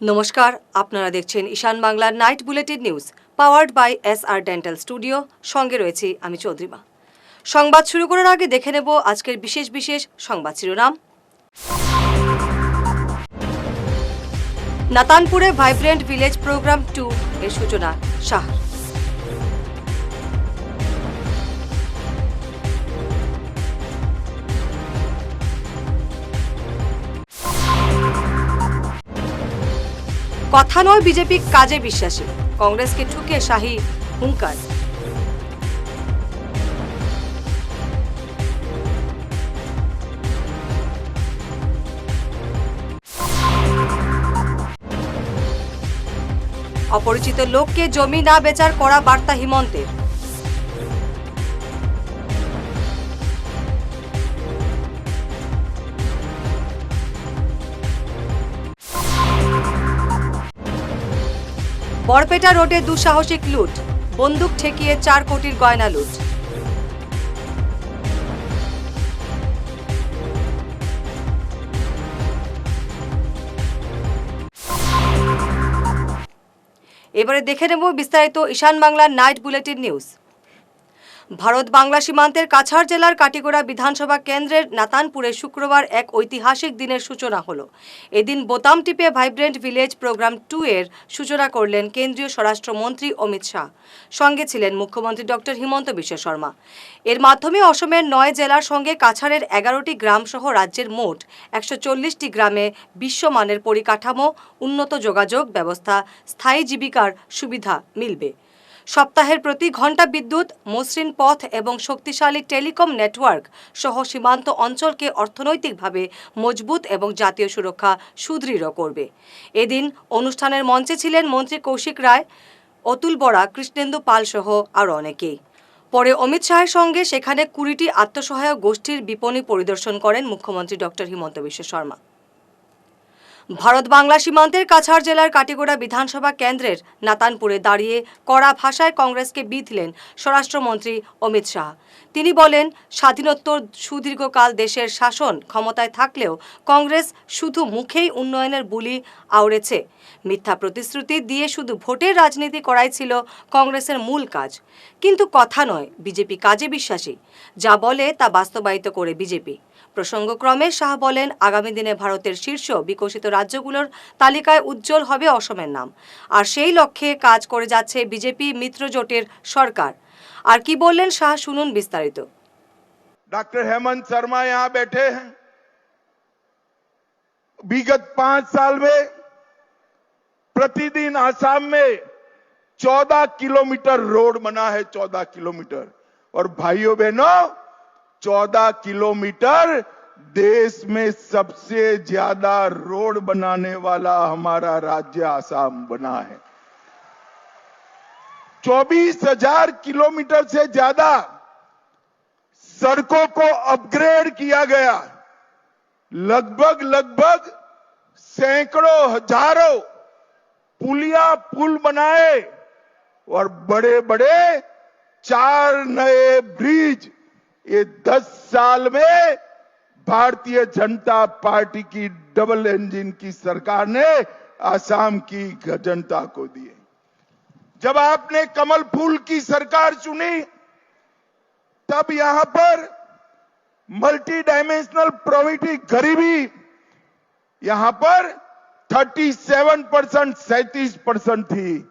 নমস্কার, আপনারা দেখছেন ঈশান বাংলার night bulletin news powered by S R dental studio সঙ্গে রয়েছি আমি চৌধুরীমা সংবাদ শুরু করার আগে দেখে নেব আজকের বিশেষ বিশেষ সংবাদ শিরোনাম। নাতানপুরে ভাইব্রেন্ট ভিলেজ প্রোগ্রাম টু এর সূচনা শাহ কথা নয় বিজেপি কাজে বিশ্বাসী। কংগ্রেসকে ঠুকে শাহী হুঙ্কার। অপরিচিত লোককে জমি না বেচার করা বার্তা হিমন্তের। বরপেটা রোডে দুঃসাহসিক লুট। বন্দুক ঠেকিয়ে চার কোটির গয়না লুট। এবারে দেখে নেব বিস্তারিত ঈশান বাংলার night bulletin news. Bharat Bangla সীমান্তের কাছাড় জেলার কাটিগোড়া বিধানসভা কেন্দ্রের নাতানপুরে শুক্রবার এক ঐতিহাসিক দিনের সূচনা হলো। এদিন বোতাম টিপে ভাইব্রেন্ট ভিলেজ প্রোগ্রাম টু এর সূচনা করলেন কেন্দ্রীয় স্বরাষ্ট্রমন্ত্রী অমিত শাহ। সঙ্গে ছিলেন মুখ্যমন্ত্রী ডক্টর হিমন্ত বিশ্ব শর্মা। এর মাধ্যমে অসমের নয় জেলার সঙ্গে কাছাড়ের এগারোটি গ্রাম সহ রাজ্যের মোট একশো চল্লিশটি গ্রামে বিশ্বমানের পরিকাঠামো, উন্নত যোগাযোগ ব্যবস্থা, স্থায়ী জীবিকার সুবিধা মিলবে। সপ্তাহের প্রতি ঘণ্টা বিদ্যুৎ, মসৃণ পথ এবং শক্তিশালী টেলিকম নেটওয়ার্ক সহ সীমান্ত অঞ্চলকে অর্থনৈতিকভাবে মজবুত এবং জাতীয় সুরক্ষা সুদৃঢ় করবে। এদিন অনুষ্ঠানের মঞ্চে ছিলেন মন্ত্রী কৌশিক রায়, অতুল বরা কৃষ্ণেন্দু পাল সহ আরও অনেকেই। পরে অমিত শাহের সঙ্গে সেখানে কুড়িটি আত্মসহায়ক গোষ্ঠীর বিপণী পরিদর্শন করেন মুখ্যমন্ত্রী ডক্টর হিমন্ত বিশ্ব শর্মা। ভারত বাংলা সীমান্তের কাছাড় জেলার কাটিগোড়া বিধানসভা কেন্দ্রের নাতানপুরে দাঁড়িয়ে কড়া ভাষায় কংগ্রেসকে বিধলেন স্বরাষ্ট্রমন্ত্রী অমিত শাহ। তিনি বলেন স্বাধীনোত্তর সুদীর্ঘকাল দেশের শাসন ক্ষমতায় থাকলেও কংগ্রেস শুধু মুখেই উন্নয়নের বুলি আওড়েছে। মিথ্যা প্রতিশ্রুতি দিয়ে শুধু ভোটের রাজনীতি করাই ছিল কংগ্রেসের মূল কাজ। কিন্তু কথা নয়, বিজেপি কাজে বিশ্বাসী। যা বলে তা বাস্তবায়িত করে বিজেপি। প্রসঙ্গক্রমে শাহ বলেন আগামী দিনে ভারতের শীর্ষ বিকশিত রাজ্যগুলোর তালিকায় উজ্জ্বল হবে অসমের নাম আর সেই লক্ষ্যে কাজ করে যাচ্ছে বিজেপি মিত্রজোটের সরকার আর কি বললেন শাহ শুনুন বিস্তারিত डॉक्टर हेमंत शर्मा यहां बैठे हैं विगत पांच साल में प्रतिदिन आसाम में 14 किलोमीटर रोड बना है 14 किलोमीटर और भाइयों बहनों 14 किलोमीटर देश में सबसे ज़्यादा रोड बनाने वाला हमारा राज्य आसाम बना है। चौबीस हज़ार किलोमीटर से ज़्यादा सड़कों को अपग्रेड किया गया। लगभग लगभग सैकड़ों हज़ारों पुलिया पुल बनाए और बड़े बड़े चार नए ब्रिज ये दस साल में भारतीय जनता पार्टी की डबल इंजन की सरकार ने आसाम की जनता को दिए। जब आपने कमल फूल की सरकार चुनी, तब यहाँ पर मल्टी डायमेंशनल प्रोविटी गरीबी, यहाँ पर 37 परसेंट सैतीस परसेंट थी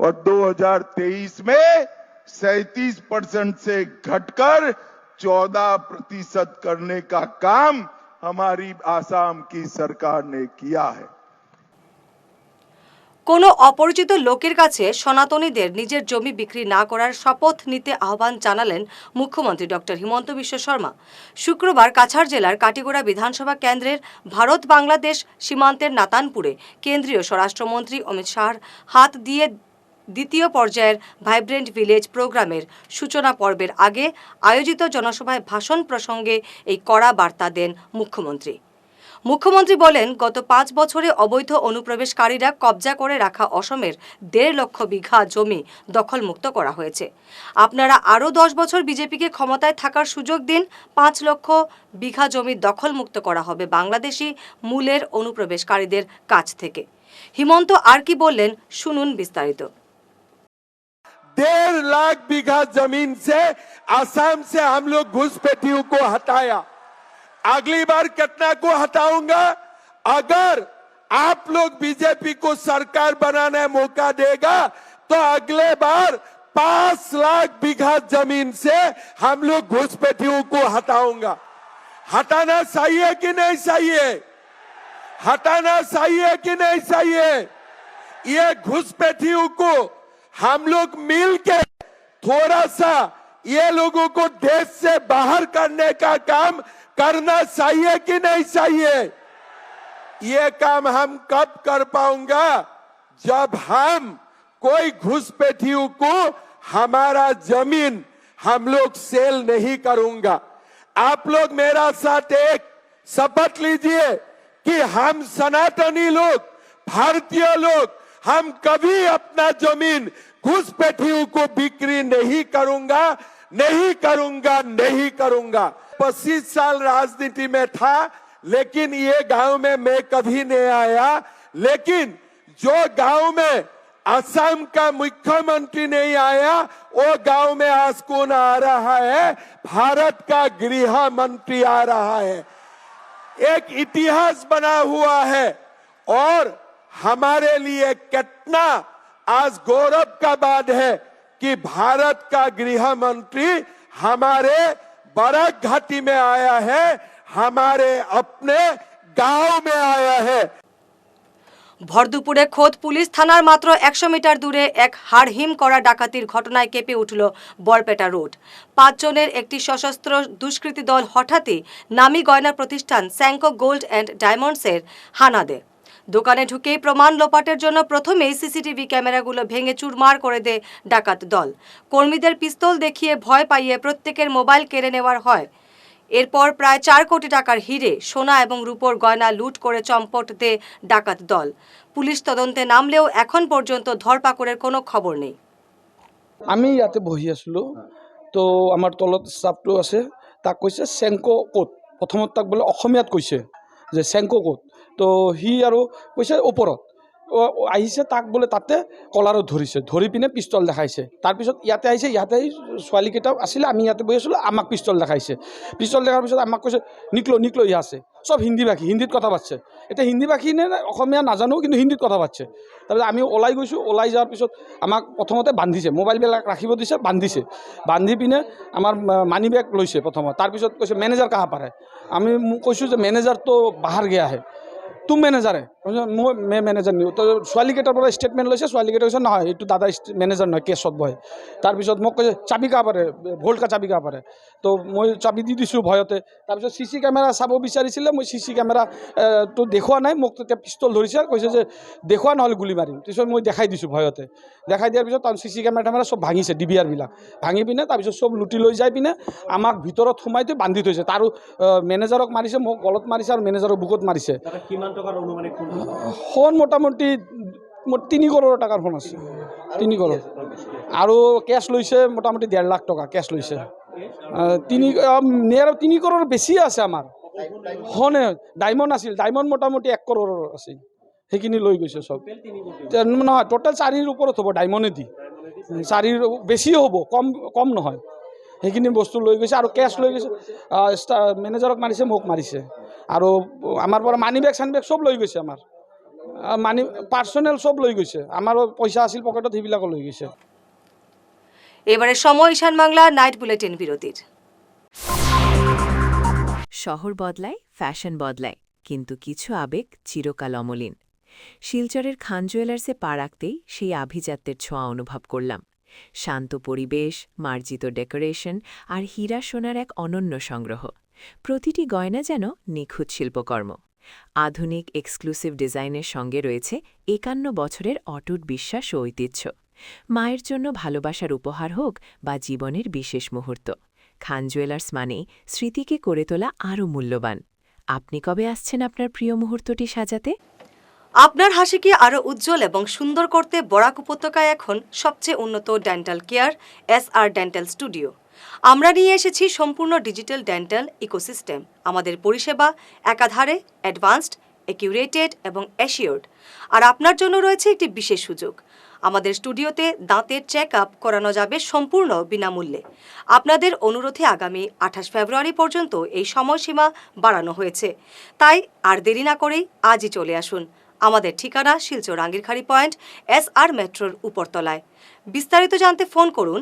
और 2023 में सैतीस परसेंट से घटकर 14 प्रतिशत करने का काम हमारी आसाम की सरकार ने किया है কোনো অপরিচিত লোকের কাছে সনাতনীদের নিজের জমি বিক্রি না করার শপথ নিতে আহ্বান জানালেন মুখ্যমন্ত্রী ডক্টর হিমন্ত বিশ্ব শর্মা শুক্রবার কাছাড় জেলার কাটিগড়া বিধানসভা কেন্দ্রের ভারত বাংলাদেশ সীমান্তের নাতানপুরে কেন্দ্রীয় স্বরাষ্ট্রমন্ত্রী অমিত শাহর হাত দিয়ে দ্বিতীয় পর্যায়ের ভাইব্রেন্ট ভিলেজ প্রোগ্রামের সূচনা পর্বের আগে আয়োজিত জনসভায় ভাষণ প্রসঙ্গে এই কড়া বার্তা দেন মুখ্যমন্ত্রী। মুখ্যমন্ত্রী বলেন, গত পাঁচ বছরে অবৈধ অনুপ্রবেশকারীরা কবজা করে রাখা অসমের দেড় লক্ষ বিঘা জমি দখলমুক্ত করা হয়েছে। আপনারা আরও দশ বছর বিজেপিকে ক্ষমতায় থাকার সুযোগ দিন, পাঁচ লক্ষ বিঘা জমি দখলমুক্ত করা হবে বাংলাদেশি মূলের অনুপ্রবেশকারীদের কাছ থেকে। হিমন্ত আর কি বললেন, শুনুন বিস্তারিত। डेढ़ लाख बीघा ज़मीन से आसाम से हम लोग घुसपैठियों को हटाया। अगली बार कितना को हटाऊँगा? अगर आप लोग बीजेपी को सरकार बनाने मौका देगा तो अगले बार पाँच लाख बीघा ज़मीन से हम लोग घुसपैठियों को हटाऊँगा। हटाना सही है कि नहीं सही है? हटाना सही है कि नहीं सही है? ये घुसपैठियों को हम लोग मिल के थोड़ा सा ये लोगों को देश से बाहर करने का काम करना चाहिए कि नहीं चाहिए? ये काम हम कब कर पाऊँगा? जब हम कोई घुसपैठियों को हमारा ज़मीन हम लोग सेल नहीं करूँगा। आप लोग मेरा साथ एक शपथ लीजिए कि हम सनातनी लोग, भारतीय लोग हम कभी अपना ज़मीन घुसपैठियों को बिक्री नहीं करूँगा नहीं करूँगा नहीं करूँगा। पच्चीस साल राजनीति में था, लेकिन ये गाँव में मैं कभी नहीं आया। लेकिन जो गाँव में असम का मुख्यमंत्री नहीं आया, वो गाँव में आज कौन आ रहा है? भारत का गृह मंत्री आ रहा है। एक इतिहास बना हुआ है और हमारे लिए कितना आज गौरव का बात है कि भारत का गृह मंत्री हमारे बरक घाटी में आया है हमारे अपने गांव में आया है ভরদুপুরে খোদ পুলিশ থানার মাত্র একশো মিটার দূরে এক হাড়হিম করা ডাকাতির ঘটনায় কেঁপে উঠল বরপেটা রোড পাঁচজনের একটি সশস্ত্র দুষ্কৃতী দল হঠাৎই নামি গয়না প্রতিষ্ঠান স্যাঙ্কো গোল্ড অ্যান্ড ডায়মন্ডসের হানা দেয় দোকানে ঢুকেই প্রমাণ লোপাটের জন্য প্রথমেই সিসিটিভি ক্যামেরাগুলো ভেঙে চুরমার করে দেয় ডাকাত দল। কর্মীদের পিস্তল দেখিয়ে ভয় পাইয়ে প্রত্যেকের মোবাইল কেড়ে নেওয়ার হয়। এরপর প্রায় চার কোটি টাকার হিরে, সোনা এবং রূপোর গয়না লুট করে চম্পট দে ডাকাত দল। পুলিশ তদন্তে নামলেও এখন পর্যন্ত ধরপাকড়ের কোনো খবর নেই। আমি ইয়াতে বহি আছিলোঁ। তো আমাৰ তলত ষ্টাফটো আছে। তাক কৈছে, চেংক' ক'ত? প্ৰথমত তাক বোলে অসমীয়াত কৈছে যে চেংক' ক'ত? তো সি আৰু কৈছে ওপৰত। আহিছে তাক বোলে তাতে কলাৰত ধৰিছে, ধৰি পিনে পিষ্টল দেখাইছে। তাৰপিছত ইয়াতে আহিছে, ইয়াতে আহি ছোৱালীকেইটাও আছিলে, আমি ইয়াতে বহি আছিলোঁ, আমাক পিষ্টল দেখাইছে। পিষ্টল দেখাৰ পিছত আমাক কৈছে, নিকলো নিকলো ইয়া আছে। চব হিন্দী ভাষী, হিন্দীত কথা পাতছে। এতিয়া হিন্দী ভাষী নে নে, অসমীয়া নাজানো, কিন্তু হিন্দীত কথা পাতছে। তাৰপিছত আমি ওলাই গৈছোঁ, ওলাই যোৱাৰ পিছত আমাক প্ৰথমতে বান্ধিছে, মোবাইলবিলাক ৰাখিব দিছে, বান্ধিছে। বান্ধি পিনে আমাৰ মানি বেগ লৈছে প্ৰথমত। তাৰপিছত কৈছে, মেনেজাৰ কাহা পাৰে আমি মোক কৈছোঁ যে, মেনেজাৰটো বাহাৰ গিয়া আহে। তুম মই মে মেনেজাৰ নিওঁ তো ছোৱালীকেইটাৰ পৰা ষ্টেটমেণ্ট লৈছে ছোৱালীকেইটা কৈছে, নহয়, এইটো দাদা মেনেজাৰ নহয় কেছত বহে। তাৰপিছত মোক কৈছে, চাবি কা পাৰে ভল্ট কা চাবি কা পাৰে। তো মই চাবি দি দিছোঁ ভয়তে। তাৰপিছত চি চি কেমেৰা চাব বিচাৰিছিলে, মই চি চি কেমেৰাটো দেখুওৱা নাই, মোক তেতিয়া পিষ্টল ধৰিছে, কৈছে যে দেখুওৱা নহ'লে গুলি মাৰিম। তাৰপিছত মই দেখাই দিছোঁ ভয়তে। দেখাই দিয়াৰ পিছত তাৰ চি চি কেমেৰা টেমেৰা চব ভাঙিছে ডি বি আৰবিলাক ভাঙি পিনে তাৰপিছত চব লুটি লৈ যাই পিনে আমাক ভিতৰত সোমাই থৈ বান্ধি থৈছে। তাৰো মেনেজাৰক মাৰিছে, মোক গলত মাৰিছে আৰু মেনেজাৰৰ বুকুত মাৰিছে। কিমান টকাৰ অনুমানিক ফোন মোটামুটি তিনি কৰোৰ টকাৰ ফোন আছে। তিনি কৰোৰ আৰু কেছ লৈছে মোটামুটি ডেৰ লাখ টকা কেছ লৈছে তিনি নিয়াৰ তিনি কৰোৰ বেছি আছে আমাৰ হনে ডায়মণ্ড আছিল ডায়মণ্ড মোটামুটি এক কৰোৰৰ আছিল। সেইখিনি লৈ গৈছে চব নহয় টোটেল চাৰিৰ ওপৰত হ'ব ডায়মণ্ডেদি। চাৰিৰ বেছিও হ'ব কম কম নহয়। সেইখিনি বস্তু লৈ গৈছে আৰু কেছ লৈ গৈছে। মেনেজাৰক মাৰিছে মোক মাৰিছে। আৰু আমাৰ পৰা মানি বেগ চানি বেগ চব লৈ গৈছে আমাৰ। মানি পাৰ্চনেল চব লৈ গৈছে। আমাৰো পইচা আছিল পকেটত সেইবিলাকো লৈ গৈছে। এবারে সময় ঈশান বাংলা নাইট বুলেটিন বিরতির। শহর বদলায় ফ্যাশন বদলায় কিন্তু কিছু আবেগ চিরকাল অমলিন। শিলচরের খান জুয়েলার্সে পা রাখতেই সেই আভিজাত্যের ছোঁয়া অনুভব করলাম। শান্ত পরিবেশ মার্জিত ডেকোরেশন আর হীরা সোনার এক অনন্য সংগ্রহ। প্রতিটি গয়না যেন নিখুঁত শিল্পকর্ম। আধুনিক এক্সক্লুসিভ ডিজাইনের সঙ্গে রয়েছে একান্ন বছরের অটুট বিশ্বাস ও ঐতিহ্য। মায়ের জন্য ভালোবাসার উপহার হোক বা জীবনের বিশেষ মুহূর্ত। খান জুয়েলার্স মানেই স্মৃতিকে করে তোলা আরও মূল্যবান। আপনি কবে আসছেন আপনার প্রিয় মুহূর্তটি সাজাতে? আপনার হাসিকে আরও উজ্জ্বল এবং সুন্দর করতে বরাক উপত্যকায় এখন সবচেয়ে উন্নত dental care S R dental studio. আমরা নিয়ে এসেছি সম্পূর্ণ ডিজিটাল ডেন্টাল ইকোসিস্টেম, আমাদের পরিষেবা, একাধারে, অ্যাডভান্সড, একিউরেটেড এবং অ্যাসিওর্ড। আর আপনার জন্য রয়েছে একটি বিশেষ সুযোগ। আমাদের স্টুডিওতে দাঁতের চেক আপ করানো যাবে সম্পূর্ণ বিনামূল্যে। আপনাদের অনুরোধে আগামী আঠাশ ফেব্রুয়ারি পর্যন্ত এই সময়সীমা বাড়ানো হয়েছে। তাই আর দেরি না করেই আজই চলে আসুন। আমাদের ঠিকানা Silchar Angirkhari point, S R মেট্রোর উপরতলায়। বিস্তারিত জানতে ফোন করুন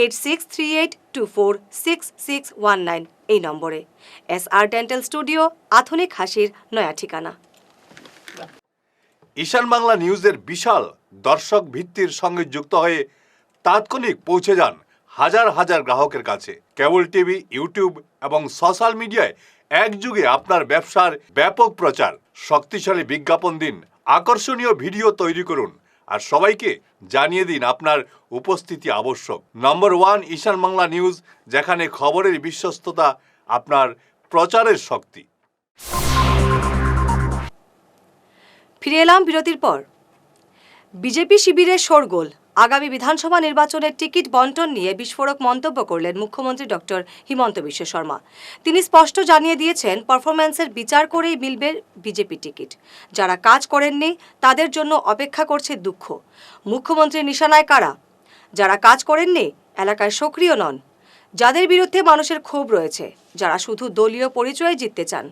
eight six three eight two four six six one nine এই নম্বরে। এস আর ডেন্টাল স্টুডিও আধুনিক হাসির নয়া ঠিকানা। ঈশান বাংলা নিউজের বিশাল দর্শক ভিত্তির সঙ্গে যুক্ত হয়ে তাৎক্ষণিক পৌঁছে যান হাজার হাজার গ্রাহকের কাছে। কেবল টিভি, ইউটিউব এবং সোশ্যাল মিডিয়ায় একযুগে আপনার ব্যবসার ব্যাপক প্রচার, শক্তিশালী বিজ্ঞাপন দিন, আকর্ষণীয় ভিডিও তৈরি করুন। আর সবাইকে জানিয়ে দিন আপনার উপস্থিতি আবশ্যক। Number one Ishan Bangla news, যেখানে খবরের বিশ্বস্ততা আপনার প্রচারের শক্তি। ফিরে এলাম বিরতির পর। বিজেপি শিবিরের শোরগোল। আগামী বিধানসভা নির্বাচনের টিকিট বন্টন নিয়ে বিস্ফোরক মন্তব্য করলেন মুখ্যমন্ত্রী ডক্টর হিমন্ত বিশ্ব শর্মা। তিনি স্পষ্ট জানিয়ে দিয়েছেন, পারফরম্যান্সের বিচার করেই মিলবে বিজেপি টিকিট। যারা কাজ করেননি, তাদের জন্য অপেক্ষা করছে দুঃখ। মুখ্যমন্ত্রীর নিশানায় কারা? যারা কাজ করেননি, এলাকায় সক্রিয় নন। যাদের বিরুদ্ধে মানুষের ক্ষোভ রয়েছে, যারা শুধু দলীয় পরিচয়ে জিততে চান।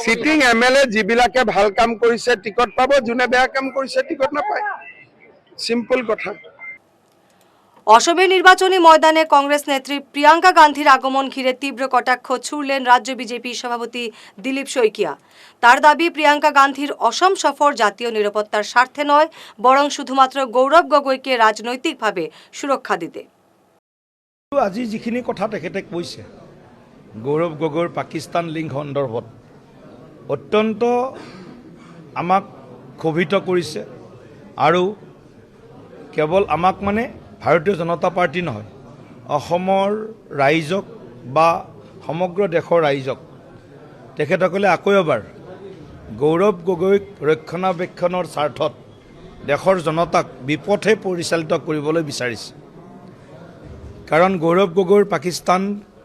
চিটিং এম এল এ যিবিলাকে ভালো কাম কৰিছে, টিকট পাব, যোনে বেয়া কাম কৰিছে, টিকট নাপায়। চিম্পল কথা। অসমের নির্বাচনী ময়দানে কংগ্রেস নেত্রী প্রিয়াঙ্কা গান্ধীর আগমন ঘিরে তীব্র কটাক্ষ ছুড়লেন রাজ্য বিজেপি সভাপতি দিলীপ শইকিয়া। তার দাবি প্রিয়াঙ্কা গান্ধীৰ অসম সফর জাতীয় নিরাপত্তার স্বার্থে নয় বরং শুধুমাত্র গৌরৱ গগৈকে রাজনৈতিকভাৱে সুৰক্ষা দিতে। আজি যিখিনি কথা তেখেতে কৈছে গৌৰৱ গগৈৰ পাকিস্তান লিংক সন্দৰ্ভত অত্যন্ত আমাক ক্ষোভিত কৰিছে আৰু কেৱল আমাক মানে ভাৰতীয় জনতা পাৰ্টি নহয় অসমৰ ৰাইজক বা সমগ্ৰ দেশৰ ৰাইজক তেখেতসকলে আকৌ এবাৰ গৌৰৱ গগৈক ৰক্ষণাবেক্ষণৰ স্বাৰ্থত দেশৰ জনতাক বিপথে পৰিচালিত কৰিবলৈ বিচাৰিছে। কাৰণ গৌৰৱ গগৈৰ পাকিস্তান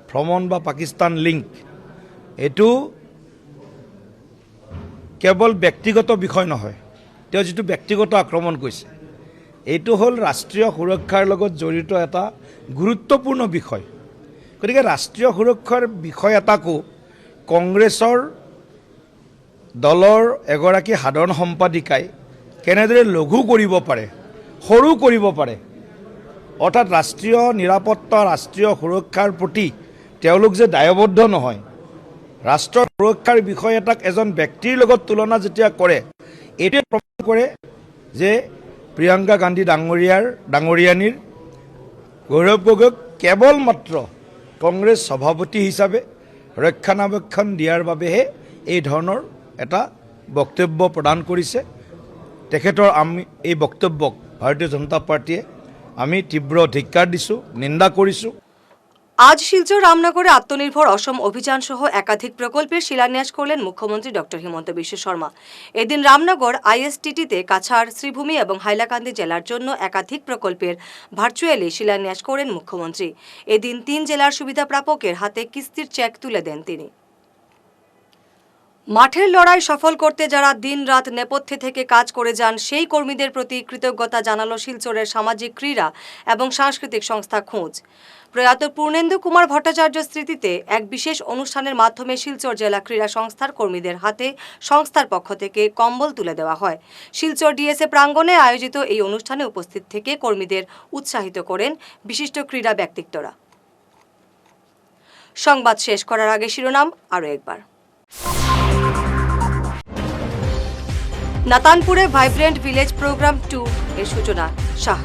ভ্ৰমণ বা পাকিস্তান লিংক এইটো কেৱল ব্যক্তিগত বিষয় নহয় তেওঁ যিটো ব্যক্তিগত আক্ৰমণ কৰিছে এইটো হ'ল ৰাষ্ট্ৰীয় সুৰক্ষাৰ লগত জড়িত এটা গুৰুত্বপূৰ্ণ বিষয়। গতিকে ৰাষ্ট্ৰীয় সুৰক্ষাৰ বিষয় এটাকো কংগ্ৰেছৰ দলৰ এগৰাকী সাধাৰণ সম্পাদিকাই কেনেদৰে লঘু কৰিব পাৰে, সৰু কৰিব পাৰে, অৰ্থাৎ ৰাষ্ট্ৰীয় নিৰাপত্তা, ৰাষ্ট্ৰীয় সুৰক্ষাৰ প্ৰতি তেওঁলোক যে দায়বদ্ধ নহয়, ৰাষ্ট্ৰৰ সুৰক্ষাৰ বিষয় এটাক এজন ব্যক্তিৰ লগত তুলনা যেতিয়া কৰে, এইটোৱে প্ৰমাণ কৰে যে প্ৰিয়ংকা গান্ধী ডাঙৰীয়াৰ, ডাঙৰীয়ানীৰ, গৌৰৱ গগৈক কেৱল মাত্ৰ কংগ্ৰেছ সভাপতি হিচাপে ৰক্ষণাবেক্ষণ দিয়াৰ বাবেহে এই ধৰণৰ এটা বক্তব্য প্ৰদান কৰিছে। তেখেতৰ আমি, এই বক্তব্যক ভাৰতীয় জনতা পাৰ্টীয়ে আমি তীব্ৰ ধিক্কাৰ দিছোঁ, নিন্দা কৰিছোঁ। আজ শিলচর রামনগরে আত্মনির্ভর অসম অভিযান সহ একাধিক প্রকল্পের শিলান্যাস করলেন মুখ্যমন্ত্রী ডক্টর হিমন্ত বিশ্ব শর্মা। এদিন রামনগর আইএসটিটিতে কাছাড়, শ্রীভূমি এবং হাইলাকান্দি জেলার জন্য একাধিক প্রকল্পের ভার্চুয়ালি শিলান্যাস করেন মুখ্যমন্ত্রী। এদিন তিন জেলার সুবিধা প্রাপকের হাতে কিস্তির চেক তুলে দেন তিনি। মাঠের লড়াই সফল করতে যারা দিনরাত নেপথ্যে থেকে কাজ করে যান, সেই কর্মীদের প্রতি কৃতজ্ঞতা জানালো শিলচরের সামাজিক ক্রীড়া এবং সাংস্কৃতিক সংস্থা খোঁজ। প্রয়াত পূর্ণেন্দু কুমার ভট্টাচার্য স্মৃতিতে এক বিশেষ অনুষ্ঠানের মাধ্যমে শিলচর জেলা ক্রীড়া সংস্থার কর্মীদের হাতে সংস্থার পক্ষ থেকে কম্বল তুলে দেওয়া হয়। শিলচর ডিএসএ প্রাঙ্গণে আয়োজিত এই অনুষ্ঠানে উপস্থিত থেকে কর্মীদের উৎসাহিত করেন বিশিষ্ট ক্রীড়া ব্যক্তিত্বরা। সংবাদ শেষ করার আগে শিরোনাম আরও একবার। নাতানপুরে ভাইব্রেন্ট ভিলেজ প্রোগ্রাম টু এর সূচনা শাহ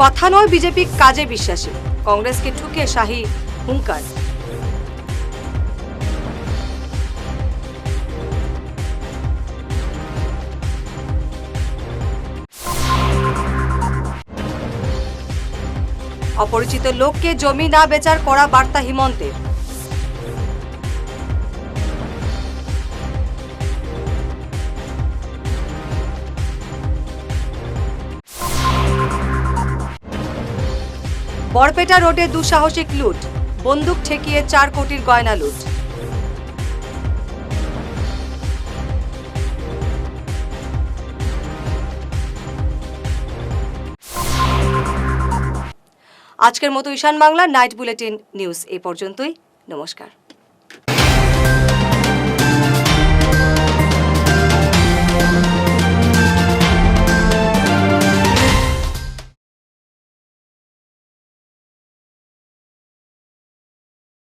কথা নয় বিজেপি কাজে বিশ্বাসী। কংগ্রেসকে ঠুকে শাহী হুঙ্কার। অপরিচিত লোককে জমি না বেচার করা বার্তা হিমন্তের। বরপেটা রোডে দুঃসাহসিক লুট। বন্দুক ঠেকিয়ে চার কোটির গয়না লুট। আজকের মতো Ishan Bangla night bulletin news এ পর্যন্তই। নমস্কার।